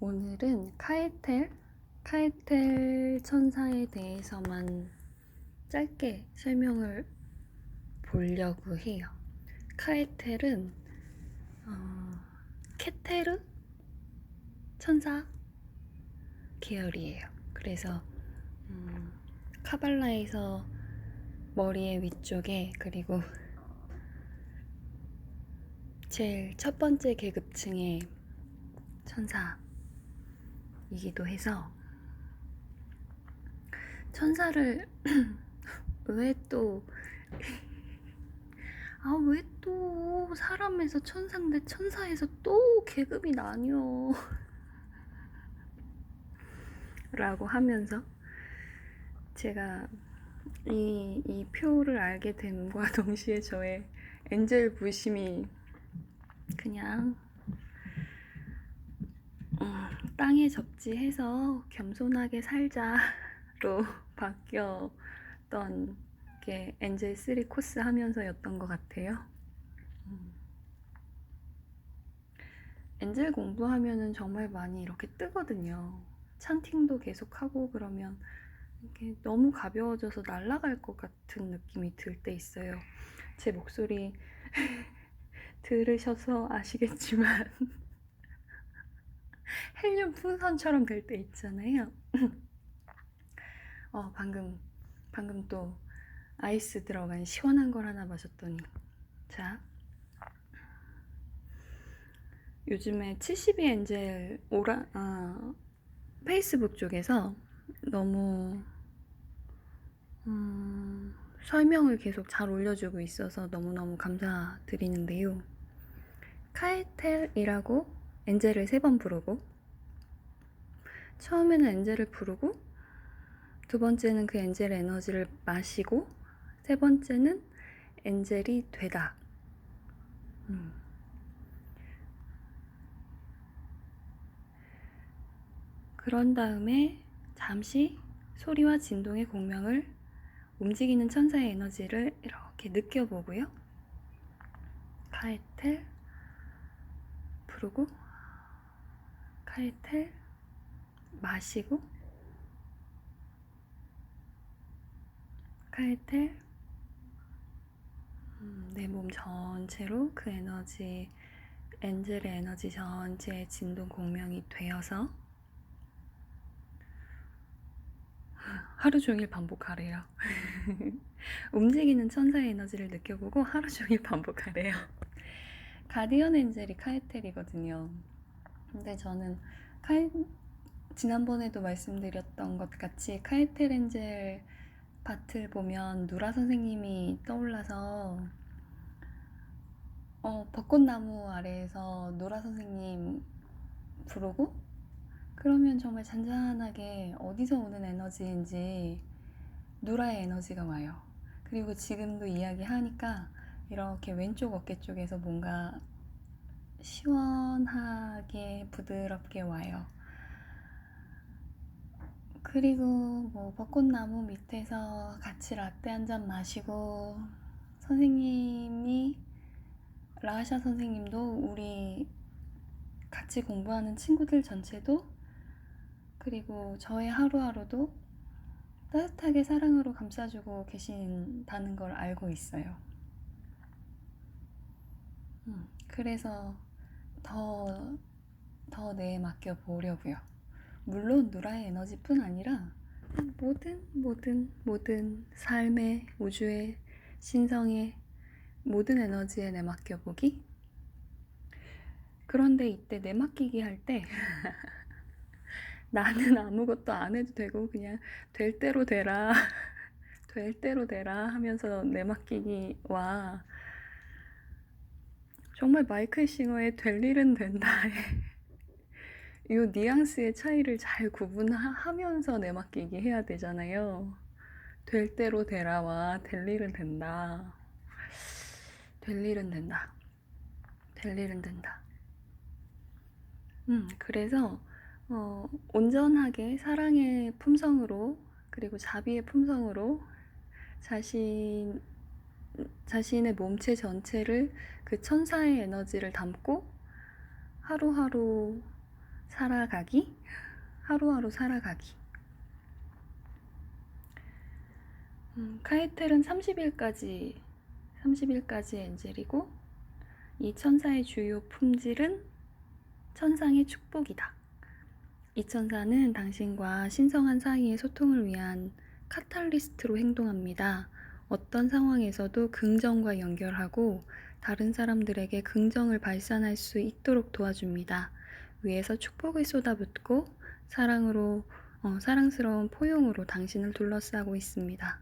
오늘은 카에텔, 카에텔 천사에 대해서만 짧게 설명을 보려고 해요. 카에텔은 어, 케테르 천사 계열이에요. 그래서 음, 카발라에서 머리의 위쪽에 그리고 제일 첫 번째 계급층의 천사 이기도 해서 천사를 왜 또 아 왜 또 사람에서 천사인데 천사에서 또 계급이 나뉘어? 라고 하면서 제가 이, 이 표를 알게 됨과 동시에 저의 엔젤 부심이 그냥 음, 땅에 접지해서 겸손하게 살자로 바뀌었던 게 엔젤 3 코스 하면서였던 것 같아요. 음. 엔젤 공부하면은 정말 많이 이렇게 뜨거든요. 찬팅도 계속 하고 그러면 이게 너무 가벼워져서 날아갈 것 같은 느낌이 들 때 있어요. 제 목소리 들으셔서 아시겠지만 헬륨 풍선처럼 될 때 있잖아요. 어, 방금 방금 또 아이스 들어간 시원한 걸 하나 마셨더니 자 요즘에 72 엔젤 오라 아, 페이스북 쪽에서 너무 음, 설명을 계속 잘 올려주고 있어서 너무너무 감사드리는데요. 카에텔이라고 엔젤을 세 번 부르고 처음에는 엔젤을 부르고 두 번째는 그 엔젤 에너지를 마시고 세 번째는 엔젤이 되다. 음. 그런 다음에 잠시 소리와 진동의 공명을 움직이는 천사의 에너지를 이렇게 느껴보고요. 카에텔 부르고 카에텔 마시고 카에텔 음, 내몸 전체로 그 에너지 엔젤의 에너지 전체의 진동 공명이 되어서 하루 종일 반복하래요. 움직이는 천사의 에너지를 느껴보고 하루 종일 반복하래요. 가디언 엔젤이 카에텔이거든요. 근데 저는 카에 지난번에도 말씀드렸던 것 같이 엔젤 밭을 보면 누라 선생님이 떠올라서 어, 벚꽃나무 아래에서 노라 선생님 부르고 그러면 정말 잔잔하게 어디서 오는 에너지인지 누라의 에너지가 와요. 그리고 지금도 이야기하니까 이렇게 왼쪽 어깨 쪽에서 뭔가 시원하게 부드럽게 와요. 그리고 뭐 벚꽃나무 밑에서 같이 라떼 한 잔 마시고 선생님이 라샤 선생님도 우리 같이 공부하는 친구들 전체도 그리고 저의 하루하루도 따뜻하게 사랑으로 감싸주고 계신다는 걸 알고 있어요. 음, 그래서 더, 더 내에 맡겨 보려고요. 물론 누라의 에너지뿐 아니라 모든, 모든, 모든 삶의, 우주의, 신성의 모든 에너지에 내 맡겨 보기? 그런데 이때 내 맡기기 할 때 나는 아무것도 안 해도 되고 그냥 될 대로 되라 될 대로 되라 하면서 내 맡기기와 정말 마이클 싱어의 될 일은 된다의 이 뉘앙스의 차이를 잘 구분하면서 내 맡기기 해야 되잖아요. 될 대로 되라와 될 일은 된다. 될 일은 된다. 될 일은 된다. 음, 그래서 어, 온전하게 사랑의 품성으로 그리고 자비의 품성으로 자신 자신의 몸체 전체를 그 천사의 에너지를 담고 하루하루 살아가기, 하루하루 살아가기. 음, 카에텔은 30일까지 30일까지 엔젤이고 이 천사의 주요 품질은 천상의 축복이다. 이 천사는 당신과 신성한 사이의 소통을 위한 카탈리스트로 행동합니다. 어떤 상황에서도 긍정과 연결하고 다른 사람들에게 긍정을 발산할 수 있도록 도와줍니다. 위에서 축복을 쏟아붓고 사랑으로 어, 사랑스러운 포용으로 당신을 둘러싸고 있습니다.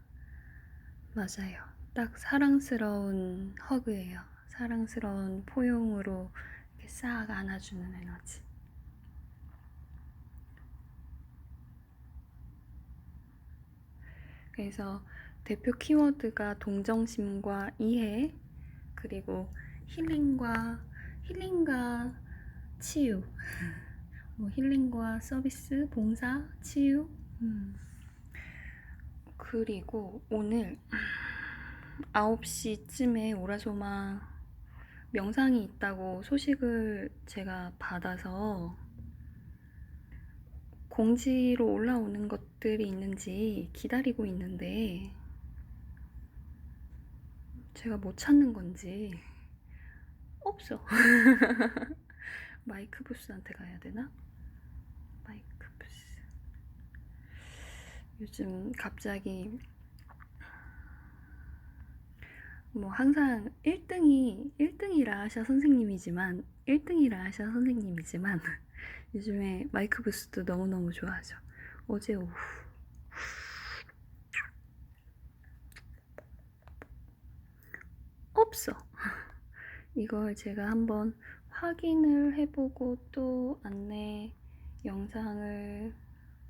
맞아요. 딱 사랑스러운 허그예요. 사랑스러운 포용으로 이렇게 싹 안아주는 에너지. 그래서 대표 키워드가 동정심과 이해, 그리고 힐링과 힐링과 치유, 뭐 힐링과 서비스, 봉사, 치유. 음. 그리고 오늘 9시쯤에 오라소마 명상이 있다고 소식을 제가 받아서 공지로 올라오는 것들이 있는지 기다리고 있는데 제가 못 찾는 건지 없어. 마이크 부스한테 가야 되나? 마이크 부스. 요즘 갑자기 뭐 항상 1등이 1등이라 하셔 선생님이지만 1등이라 하셔 선생님이지만 요즘에 마이크 부스도 너무너무 좋아하죠. 어제 오후 없어. 이걸 제가 한번 확인을 해보고 또 안내 영상을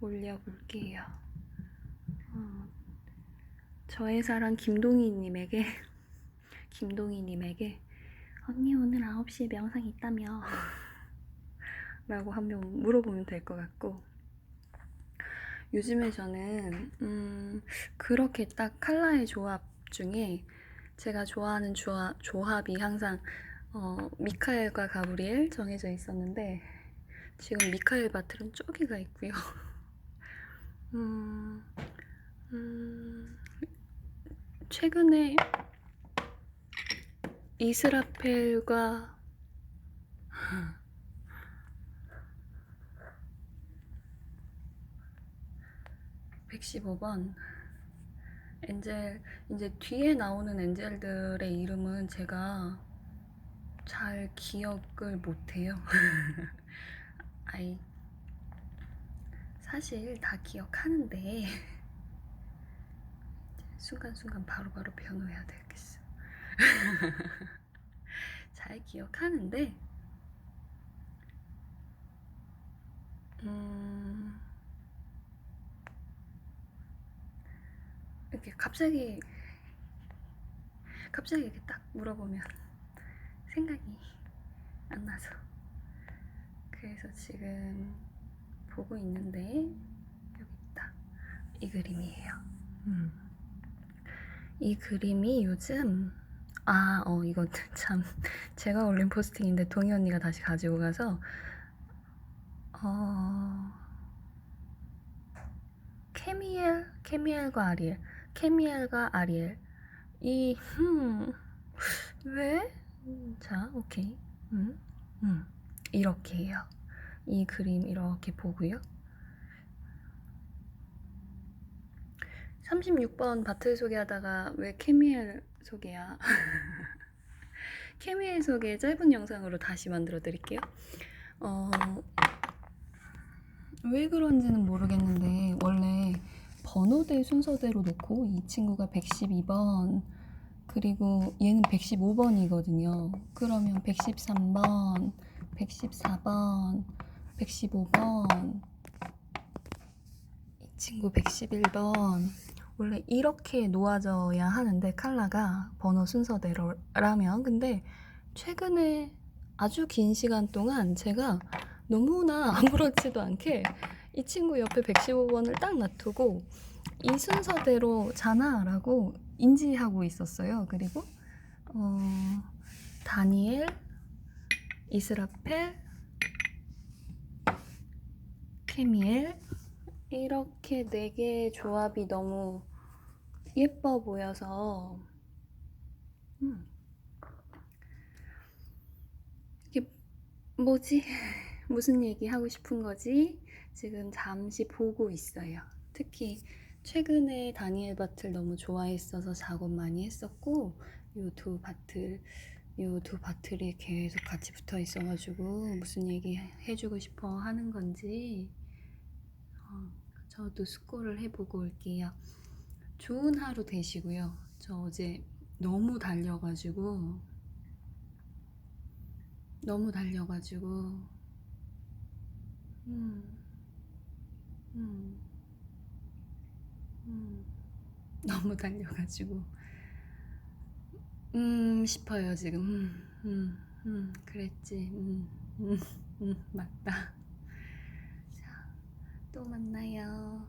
올려볼게요. 어, 저의 사랑 김동희님에게 김동희님에게 언니 오늘 9시에 명상 있다며 라고 한번 물어보면 될 것 같고 요즘에 저는 음, 그렇게 딱 칼라의 조합 중에 제가 좋아하는 조합, 조합이 항상 어, 미카엘과 가브리엘 정해져 있었는데 지금 미카엘 바틀은 쪼개가 있고요. 음, 음, 최근에 이스라펠과 115번 엔젤 이제 뒤에 나오는 엔젤들의 이름은 제가 잘 기억을 못해요. 아이 사실 다 기억하는데 순간순간 바로바로 변호해야 되겠어. 잘 기억하는데 음. 이렇게 갑자기 갑자기 이렇게 딱 물어보면 생각이 안 나서. 그래서 지금 보고 있는데 여기 있다. 이 그림이에요. 음. 이 그림이 요즘 아 어 이거 참 제가 올린 포스팅인데 동희 언니가 다시 가지고 가서 어 케미엘 케미엘과 아리엘 케미엘과 아리엘 이 흠, 왜? 자, 오케이. 음, 음. 이렇게 해요. 이 그림 이렇게 보고요. 36번 바틀 소개하다가 왜 케미엘 소개야? 케미엘 소개 짧은 영상으로 다시 만들어 드릴게요. 어, 왜 그런지는 모르겠는데 원래 번호대 순서대로 놓고 이 친구가 112번 그리고 얘는 115번이거든요. 그러면 113번, 114번, 115번 이 친구 111번 원래 이렇게 놓아져야 하는데 칼라가 번호 순서대로라면 근데 최근에 아주 긴 시간 동안 제가 너무나 아무렇지도 않게 이 친구 옆에 115번을 딱 놔두고 이 순서대로 자나라고 인지하고 있었어요. 그리고 어, 다니엘, 이스라펠, 케미엘 이렇게 네 개의 조합이 너무 예뻐 보여서 음. 이게 뭐지? 무슨 얘기 하고 싶은 거지? 지금 잠시 보고 있어요. 특히 최근에 다니엘 바틀 너무 좋아했어서 작업 많이 했었고 요 두 바틀 요 두 바틀이 계속 같이 붙어 있어가지고 무슨 얘기 해주고 싶어 하는 건지 어, 저도 숙고를 해보고 올게요. 좋은 하루 되시고요. 저 어제 너무 달려가지고 너무 달려가지고 음, 음, 너무 달려가지고. 음 싶어요 지금. 음, 음, 음, 그랬지. 음, 음, 음, 맞다. 자, 또 만나요